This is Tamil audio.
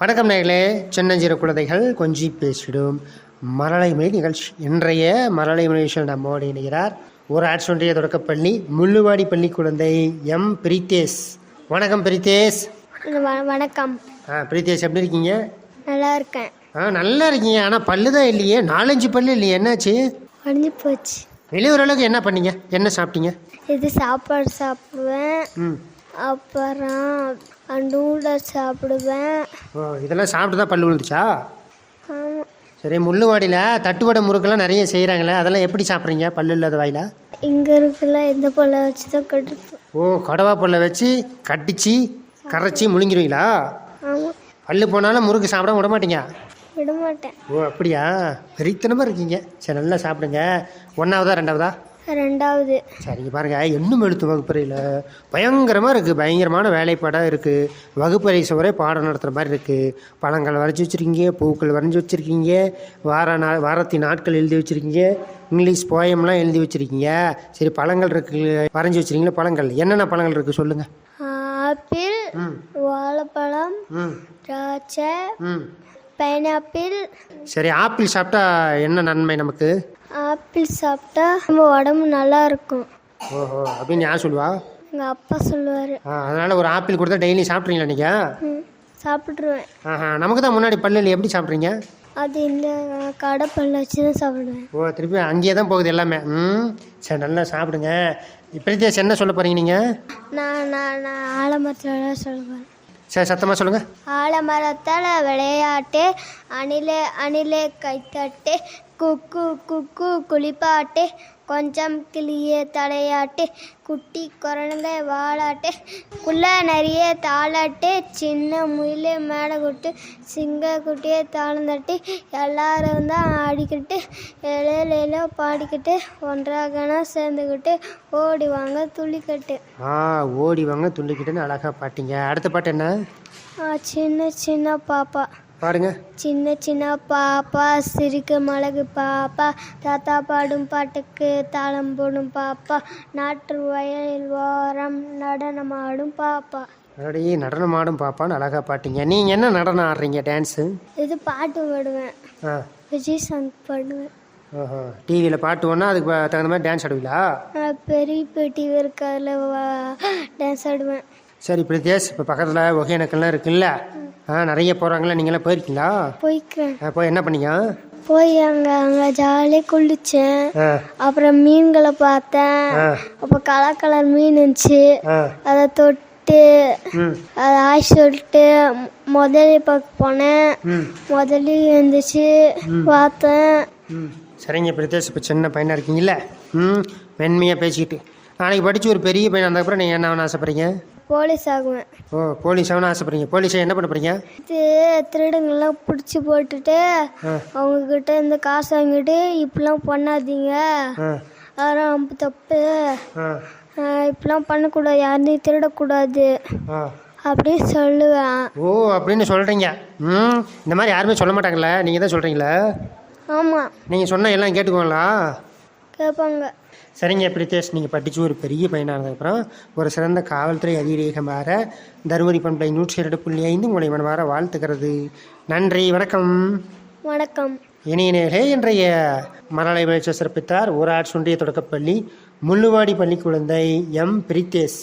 வணக்கம் நேர்களே சின்னஞ்சிறு குழந்தைகள் கொஞ்சி பேசிடும். மரளைமொழி நிகழ்ச்சி. இன்றைய மரளைமொழி நிகழ்ச்சியில் நம்மோடு இணைகிறார். ஒரு ஆட்சி ஒன்றிய தொடக்கப்பள்ளி முள்ளுவாடி பள்ளி குழந்தை எம். பிரித்தேஷ் வணக்கம் பிரித்தேஷ் வணக்கம். ஆ பிரித்தேஷ் எப்படி இருக்கீங்க? நல்லா இருக்கேன். ஆ நல்லா இருக்கீங்க. ஆனால் பல்லு தான் இல்லையே. நாலஞ்சு பல்லு இல்லையே. என்னாச்சு? முடிஞ்சு போச்சு. வெளியூர் அளவுக்கு என்ன பண்ணீங்க? என்ன சாப்பிட்டீங்க? இது சாப்பாடு சாப்பிடுவேன். ம். அப்புறம் நூடுல்ஸ் சாப்பிடுவேன். இதெல்லாம் சாப்பிட்டு தான் பல்லு விழுந்துச்சா? சரி முள்ளுவாடியில் தட்டுவடை முறுக்கெல்லாம் நிறைய செய்கிறாங்களே அதெல்லாம் எப்படி சாப்பிட்றீங்க பல்லு இல்லாத வாயில? இங்கே இருக்குல்ல இந்த பொருளை வச்சு தான் கட்டுப்போம் ஓ கடவா பொருளை வச்சு கடிச்சு கரைச்சி முழுங்கிருவீங்களா? ஆமாம் பல்லு போனாலும் முறுக்கு சாப்பிட விட மாட்டீங்க? விட மாட்டேன். ஓ அப்படியா? வெறித்தனமாக இருக்கீங்க. சரி நல்லா சாப்பிடுங்க. ஒன்றாவதா ரெண்டாவதா? ரெண்டாவது. சரிங்க பாருங்க எண்ணும் எழுத்து வகுப்பறையில் பயங்கரமாக இருக்குது பயங்கரமான வேலைப்பாடாக இருக்குது வகுப்பறை சுவரே பாடம் நடத்துகிற மாதிரி இருக்குது பழங்கள் வரைஞ்சி வச்சுருக்கீங்க பூக்கள் வரைஞ்சி வச்சுருக்கீங்க வார நா வாரத்தின் நாட்கள் எழுதி வச்சுருக்கீங்க இங்கிலீஷ் போயம்லாம் எழுதி வச்சுருக்கீங்க. சரி பழங்கள் இருக்கு வரைஞ்சி வச்சுருக்கீங்களா? பழங்கள். என்னென்ன பழங்கள் இருக்குது சொல்லுங்கள் ஆப்பிள் வாழைப்பழம் திராட்சை பைனாப்பிள். சரி ஆப்பிள் சாப்பிட்டா என்ன நன்மை நமக்கு? ஆப்பிள் சாப்பிட்டா நம்ம உடம்பு நல்லா இருக்கும். ஓஹோ அப்படின்னு யார் சொல்லுவா? எங்கள் அப்பா சொல்லுவார். ஆ அதனால் ஒரு ஆப்பிள் கொடுத்தா டெய்லி சாப்பிட்றீங்களா நீங்கள் சாப்பிட்ருவேன் ஆஹா நமக்கு தான் முன்னாடி பல்லில் எப்படி சாப்பிட்றீங்க? அது இந்த கடை பல்ல வச்சு தான் சாப்பிடுவேன். ஓ திருப்பி அங்கேயே தான் போகுது எல்லாமே. ம் சரி நல்லா சாப்பிடுங்க. இப்படித்தேஸ் என்ன சொல்ல போகிறீங்க நீங்கள் நான் நான் நான் ஆலமரத்தில் சொல்லுவேன். சரி சத்தமாக சொல்லுங்கள் ஆலமரத்தால் விளையாட்டு அணிலே அணிலே கைத்தட்டு குக்கு குக்கு குளிப்பாட்டு கொஞ்சம் கிளியே தலையாட்டு குட்டி குரணுங்க வாலாட்டு குள்ள நிறைய தாளாட்டு சின்ன முயலே மேலே கொட்டு சிங்க குட்டியே தாளம் தட்டி எல்லாரும் தான் ஆடிக்கிட்டு இலையில பாடிக்கிட்டு ஒன்றாகனா சேர்ந்துக்கிட்டு ஓடி வாங்க துள்ளிக்கட்டு. ஆ ஓடி வாங்க துள்ளிக்கிட்டுன்னு அழகாக பாட்டிங்க. அடுத்த பாட்டு என்ன? ஆ, சின்ன சின்ன பாப்பா. பாடுங்க. சின்ன சின்ன பாப்பா சிரிக்க மழகு பாப்பா தாத்தா பாடும் பாட்டுக்கு தாளம் போடும் பாப்பா நாட்டு வயலில் ஓரம் நடனமாடும் பாப்பா. அப்படி நடனம் ஆடும் பாப்பான்னு அழகாக பாட்டிங்க. நீங்கள் என்ன நடனம் ஆடுறீங்க டான்ஸு இது பாட்டு பாடுவேன். ஆ. விஜய் சாங் பாடுவேன். ஓஹோ. டிவியில் பாட்டு ஒன்றா அதுக்கு தகுந்த மாதிரி டான்ஸ் ஆடுவீங்களா? நான் பெரிய பெட்டி இருக்கு அதில் டான்ஸ் ஆடுவேன். சரி பிரித்தேஷ் இப்போ பக்கத்தில் ஒகேனக்கல்லாம் இருக்குல்ல? ஆ நிறைய போகிறாங்களா நீங்களாம் போயிருக்கீங்களா? போய்க்கிறேன். ஆ, போய் என்ன பண்ணீங்க? போய் அங்கே அங்கே ஜாலியாக குளித்தேன் ஆ. அப்புறம் மீன்களை பார்த்தேன். அப்போ கலர் கலர் மீன் இருந்துச்சு. அதை தொட்டு அது ஆய் சொல்லிட்டு முதலி பார்க்க போனேன். முதலி இருந்துச்சு பார்த்தேன். சரிங்க பிரதேஷ் இப்போ சின்ன பையனாக இருக்கீங்கல்ல? ம். மென்மையாக பேசிக்கிட்டு. நாளைக்கு படித்து ஒரு பெரிய பையன் வந்ததுக்கப்புறம் நீங்கள் என்ன ஆசைப்பட்றீங்க? போலீஸ் ஆகுவேன். ஓ போலீஸ் ஆகணும்னு ஆசைப்பட்றீங்க. போலீஸை என்ன பண்ண போகிறீங்க இது திருடங்கெல்லாம் பிடிச்சி போட்டுட்டு அவங்கக்கிட்ட இந்த காசு வாங்கிட்டு இப்படிலாம் பண்ணாதீங்க. அதெல்லாம் ரொம்ப தப்பு. இப்படிலாம் பண்ணக்கூடாது. யாரையும் திருடக்கூடாது. அப்படின்னு சொல்லுவேன். ஓ அப்படின்னு சொல்கிறீங்க ம் இந்த மாதிரி யாருமே சொல்ல மாட்டாங்களே. நீங்கள் தான் சொல்கிறீங்களே ஆமாம் நீங்கள் சொன்னால் எல்லாம் கேட்டுக்குவாங்களா? கேட்பாங்க. சரிங்க பிரித்தேஷ் நீங்கள் படித்து ஒரு பெரிய பையனானதுக்கப்புறம் ஒரு சிறந்த காவல்துறை அதிரீகமாக தருமபுரி பண்பை நூற்றி இரண்டு புள்ளி ஐந்து உங்களை மனமாற வாழ்த்துக்கிறது நன்றி வணக்கம். வணக்கம். இணையனே இன்றைய மரலை முயற்சி சிறப்பித்தார் ஊராட்சி ஒன்றிய தொடக்கப்பள்ளி முள்ளுவாடி பள்ளி குழந்தை எம். பிரித்தேஷ்